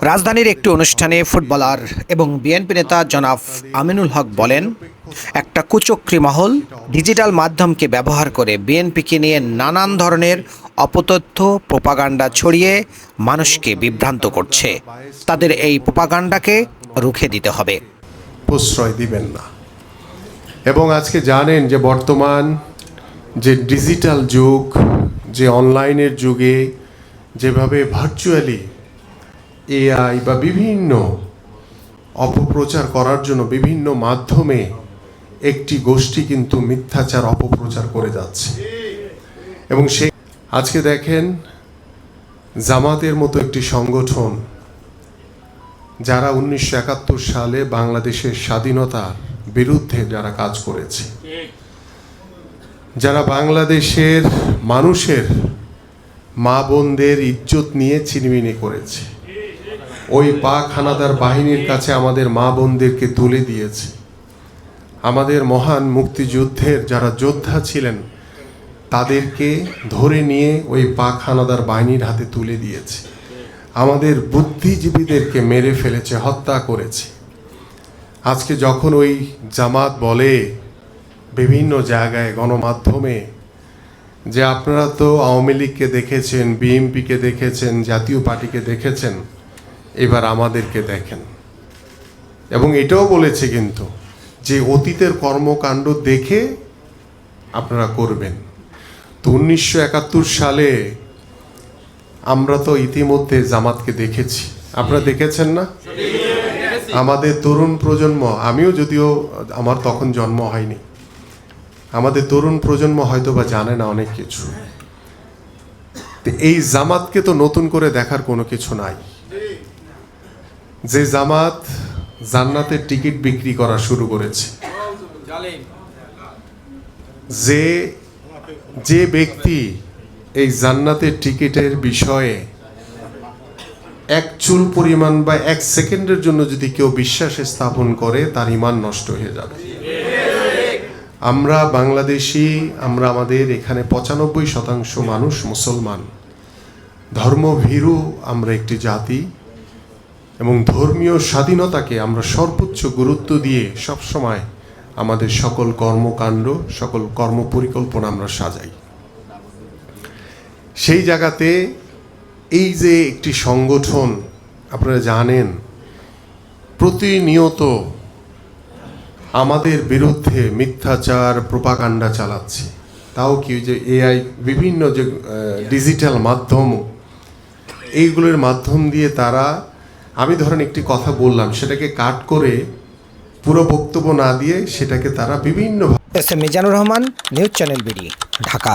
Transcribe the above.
রাজধানীর একটি অনুষ্ঠানে ফুটবলার এবং বিএনপি নেতা জনাব আমিনুল হক বলেন, একটা কুচক্রী মহল ডিজিটাল মাধ্যমকে ব্যবহার করে বিএনপিকে নিয়ে নানান ধরনের অপতথ্য, প্রোপাগান্ডা ছড়িয়ে মানুষকে বিভ্রান্ত করছে। তাদের এই প্রোপাগান্ডাকে রুখে দিতে হবে। প্রশ্রয় দিবেন না। এবং আজকে জানেন যে বর্তমান যে ডিজিটাল যুগ, যে অনলাইনের যুগে যেভাবে ভার্চুয়ালি এআই বা বিভিন্ন অপপ্রচার করার জন্য বিভিন্ন মাধ্যমে একটি গোষ্ঠী কিন্তু মিথ্যাচার, অপপ্রচার করে যাচ্ছে। এবং সে আজকে দেখেন, জামাতের মতো একটি সংগঠন যারা উনিশশো একাত্তর সালে বাংলাদেশের স্বাধীনতার বিরুদ্ধে যারা কাজ করেছে, যারা বাংলাদেশের মানুষের মা বোনদের ইজ্জত নিয়ে ছিনিমিনি করেছে ওই পাক হানাদার বাহিনীর কাছে আমাদের মা বোনদেরকে তুলে দিয়েছে। আমাদের মহান মুক্তিযুদ্ধের যারা যোদ্ধা ছিলেন, তাদেরকে ধরে নিয়ে ওই পাক হানাদার বাহিনীর হাতে তুলে দিয়েছে। আমাদের বুদ্ধিজীবীদেরকে মেরে ফেলেছে, হত্যা করেছে। আজকে যখন ওই জামাত বলে বিভিন্ন জায়গায় গণমাধ্যমে যে আপনারা তো আওয়ামী লীগকে দেখেছেন, বিএনপিকে দেখেছেন, জাতীয় পার্টিকে দেখেছেন এবার আমাদেরকে দেখেন। এবং এটাও বলেছে কিন্তু যে অতীতের কর্মকাণ্ড দেখে আপনারা করবেন। তো উনিশশো একাত্তর সালে আমরা তো ইতিমধ্যে জামাতকে দেখেছি। আপনারা দেখেছেন না? আমাদের তরুণ প্রজন্ম, আমিও যদিও আমার তখন জন্ম হয়নি। আমাদের তরুণ প্রজন্ম হয়তো বা জানে না অনেক কিছু। এই জামাতকে তো নতুন করে দেখার কোনো কিছু নাই। যে জামাত জান্নাতের টিকিট বিক্রি করা শুরু করেছে। যে যে ব্যক্তি এই জান্নাতের টিকিটের বিষয়ে এক চুল পরিমাণ বা এক সেকেন্ডের জন্য যদি কেউ বিশ্বাস স্থাপন করে, তার ইমান নষ্ট হয়ে যাবে। আমরা বাংলাদেশি, আমরা আমাদের এখানে পঁচানব্বই শতাংশ মানুষ মুসলমান। ধর্মভীরু আমরা একটি জাতি। এবং ধর্মীয় স্বাধীনতাকে আমরা সর্বোচ্চ গুরুত্ব দিয়ে সবসময় আমাদের সকল কর্মকাণ্ড, সকল কর্ম পরিকল্পনা আমরা সাজাই। সেই জায়গাতে এই যে একটি সংগঠন, আপনারা জানেন, প্রতিনিয়ত আমাদের বিরুদ্ধে মিথ্যাচার, প্রোপাগান্ডা চালাচ্ছে। তাও কি যে এআই, বিভিন্ন যে ডিজিটাল মাধ্যম, এইগুলোর মাধ্যম দিয়ে তারা আমি ধরেন একটি কথা বললাম, সেটাকে কাট করে পুরো বক্তব্য না দিয়ে সেটাকে তারা বিভিন্ন S M Mizanur Rahman, news channel BD, Dhaka.